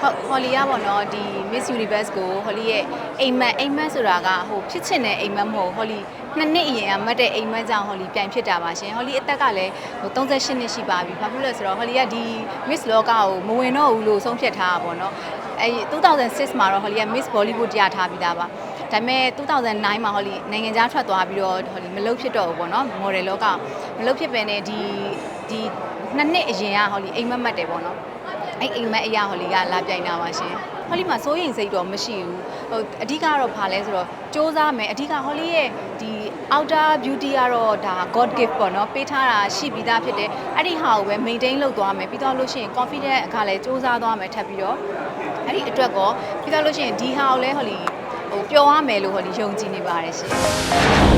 ဟုတ်ဟော်လီကပေါ့နော်ဒီ Miss Universe ကိုဟော်လီရဲ့အိမ်မက်အိမ်မက်ဆိုတာကဟိုဖြစ်ချင်တဲ့အိမ်မက်မဟုတ်ဟော်လီနှစ်နှစ်အရင်ကမတ်တဲ့အိမ်မက်ကြောင့်ဟော်လီပြန်ဖြစ်တာပါရှင်ဟော်လီအသက်ကလည်းဟို38နှစ်ရှိပါပြီဘာဖြစ်လို့လဲဆိုတော့ဟော်လီကဒီ Miss လောကကိုမဝင်တော့ဘူးလို့ဆုံးဖြတ်ထားတာပေါ့နော်အဲ2006မှာတော့ဟော်လီက Miss Bollywood ရထားပြီးသားပါဒါပေမဲ့2009မှာဟော်လီနိုင်ငံခြားထွက်သွားပြီးတော့ဟော်လီမလုပ်ဖြစ်တော့ဘူးပေါ့နော် model လောကမလုပ်ဖြစ်ပဲနဲ့ဒီဒီနှစ်နှစ်အရင်ကဟော်လီအိမ်မက်မက်တယ်ပေါ့နော် အဲ့အိမ်မက်အရာဟော်လီကလာပြိုင်တာပါရှင်ဟော်လီမှာစိုးရင်စိတ်တော့မရှိဘူးဟိုအဓိကတော့ဘာလဲဆိုတော့စူးစမ်းမယ်အဓိကဟော်လီရဲ့ဒီ outer beauty ကတော့ဒါ god gift ပေါ့နော်ပေးထားတာရှိပြီးသားဖြစ်တယ်အဲ့ဒီဟာကိုပဲ maintain လုပ်သွားမယ်ပြီးတော့လို့ရှိရင် confident အခါလဲစူးစမ်းသွားမယ်ထပ်ပြီးတော့အဲ့ဒီအတွက်ကောပြီးတော့လို့ရှိရင်ဒီဟာကိုလဲဟော်လီဟိုပျော်ရမယ်လို့ဟော်လီယုံကြည်နေပါတယ်ရှင်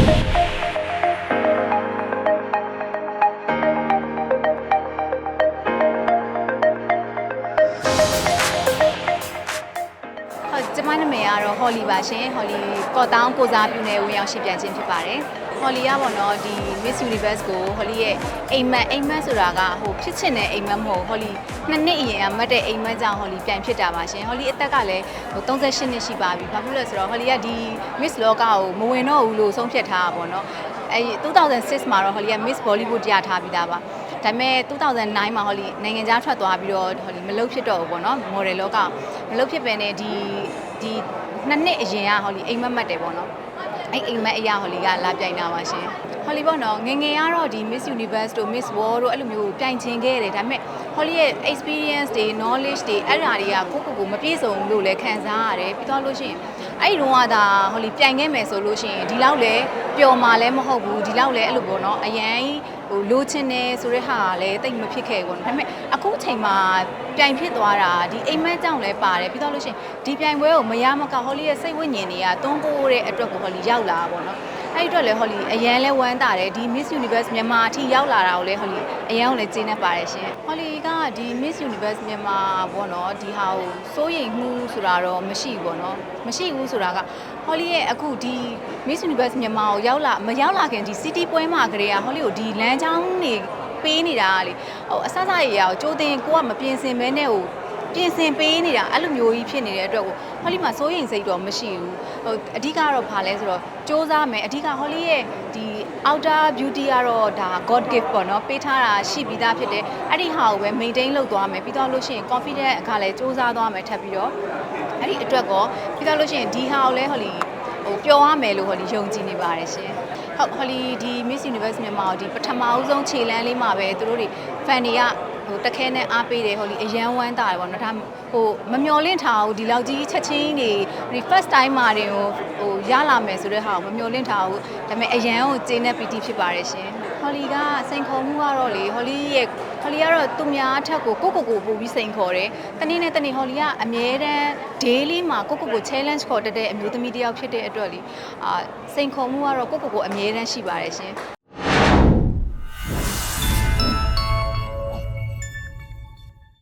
မနာမည်ကတော့ Holly ပါရှင် Holly ကော့တောင်းကိုစားပြုနေဝင်ရောက်ရှင်ပြန်ခြင်းဖြစ်ပါတယ် Holly ကပေါ့နော်ဒီ Miss Universe ကို Holly ရဲ့အိမ်မက်အိမ်မက်ဆိုတာကဟိုဖြစ်ချင်တဲ့အိမ်မက်မဟုတ် Holly နှစ်နှစ်အရင်ကမတ်တဲ့အိမ်မက်ကြောင့် Holly ပြန်ဖြစ်တာပါရှင် Holly အသက်ကလည်းဟို38နှစ်ရှိပါပြီဘာဖြစ်လို့လဲဆိုတော့ Holly ကဒီ Miss လောကကိုမဝင်တော့ဘူးလို့ဆုံးဖြတ်ထားတာပေါ့နော်အဲ2006မှာတော့ Holly က Miss Bollywood ရထားပြီးသားပါ ဒါပေမဲ့2009မှာဟော်လီနိုင်ငံခြားထွက်သွားပြီးတော့ဟော်လီမလုပ်ဖြစ်တော့ဘူးပေါ့နော် model လောကမလုပ်ဖြစ်ပဲနဲ့ဒီဒီနှစ်နှစ်အရင်ကဟော်လီအိမ်မက်မက်တယ်ပေါ့နော်အဲ့အိမ်မက်အရာဟော်လီကလာပြိုင်တာပါရှင်ဟော်လီပေါ့နော်ငယ်ငယ်ကတော့ဒီ Miss Universe တို့ Miss World တို့အဲ့လိုမျိုးပြိုင်ချင်ခဲ့တယ်ဒါပေမဲ့ဟော်လီရဲ့ experience တွေ knowledge တွေအဲ့ဓာတွေကကိုကိုကိုမပြည့်စုံဘူးလို့လည်းခံစားရတယ်ပြီးတော့လို့ရှိရင်အဲ့ဒီတော့ကဒါဟော်လီပြိုင်ခဲ့မယ်ဆိုလို့ရှိရင်ဒီလောက်လည်းပျော်မှာလည်းမဟုတ်ဘူးဒီလောက်လည်းအဲ့လိုပေါ့နော်အရန် ဟိုလိုချင်တယ်ဆိုတဲ့ဟာကလည်းတိတ်မဖြစ်ခဲ့ဘူးပေါ့နော်ဒါပေမဲ့အခုအချိန်မှာပြိုင်ဖြစ်သွားတာဒီအိမ်မက်ကြောင့်လည်းပါတယ်ပြီးတော့လို့ရှိရင်ဒီပြိုင်ပွဲကိုမရမကဟော်လီရဲ့စိတ်ဝိညာဉ်တွေကတွန်းပိုးတဲ့အတွက်ကိုဟော်လီရောက်လာတာပေါ့နော် အဲ့ဒီအတွက်လည်းဟော်လီအရန်လဲဝမ်းတာတယ်ဒီ Miss Universe မြန်မာအထိရောက်လာတာကိုလည်းဟော်လီအရန်ကိုလည်းကျေနပ်ပါတယ်ရှင်ဟော်လီကဒီ Miss Universe မြန်မာပေါ့နော်ဒီဟာကိုစိုးရိမ်မှုဆိုတာတော့မရှိဘူးပေါ့နော်မရှိဘူးဆိုတာကဟော်လီရဲ့အခုဒီ Miss Universe မြန်မာကိုရောက်လာမရောက်လာခင်ဒီ City ပွဲမှာကလေးကဟော်လီကိုဒီလမ်းကြောင်းနေပေးနေတာကလေဟိုအဆဆရေရာကိုကြိုးတင်ကိုကမပြင်ဆင်မဲနဲ့ဟို ပြင်ဆင်ပေးနေတာအဲ့လိုမျိုးကြီးဖြစ်နေတဲ့အတွက်ကိုဟောလီမှာစိုးရိမ်စိတ်တော့မရှိဘူးဟိုအဓိကတော့ဘာလဲဆိုတော့စူးစမ်းမယ်အဓိကဟောလီရဲ့ဒီ outer beauty ကတော့ဒါ god gift ပေါ့နော်ပေးထားတာရှိပြီးသားဖြစ်တယ်အဲ့ဒီဟာကိုပဲ maintain လုပ်သွားမယ်ပြီးတော့လို့ရှိရင် confident အခါလဲစူးစမ်းသွားမယ်ထပ်ပြီးတော့အဲ့ဒီအတွက်ကောပြီးတော့လို့ရှိရင်ဒီဟာကိုလဲဟောလီ ဟိုပျော်ရမယ်လို့ဟောလီယုံကြည်နေပါတယ်ရှင်ဟုတ်ဟောလီဒီ Miss Universe မြန်မာကိုဒီပထမအဦးဆုံးခြေလမ်းလေးမှာပဲသူတို့တွေ fan တွေကဟိုတခဲနဲ့အားပေးတယ်ဟိုလီအရန်ဝမ်းတာတယ်ပေါ့နော်ဒါဟိုမမျော်လင့်ထားဘူးဒီလောက်ကြီးချက်ချင်းနေဒီ first time မှာတင်ဟိုဟိုရလာမယ်ဆိုတဲ့ဟာကိုမမျော်လင့်ထားဘူးဒါပေမဲ့အရန်ကိုကျေနပ်ပီတိဖြစ်ပါတယ်ရှင် ဟောလီကစိန်ခေါ်မှုကတော့လေဟောလီရဲ့ဟောလီကတော့သူများအထက်ကိုကိုကိုကိုပို့ပြီးစိန်ခေါ်တယ်တနေ့နဲ့တနေ့ဟောလီကအမြဲတမ်း daily မှာကိုကိုကို challenge ခေါ်တတ်တဲ့အမျိုးသမီးတစ်ယောက်ဖြစ်တဲ့အတွက်လေအာစိန်ခေါ်မှုကတော့ကိုကိုကိုအမြဲတမ်းရှိပါတယ်ရှင်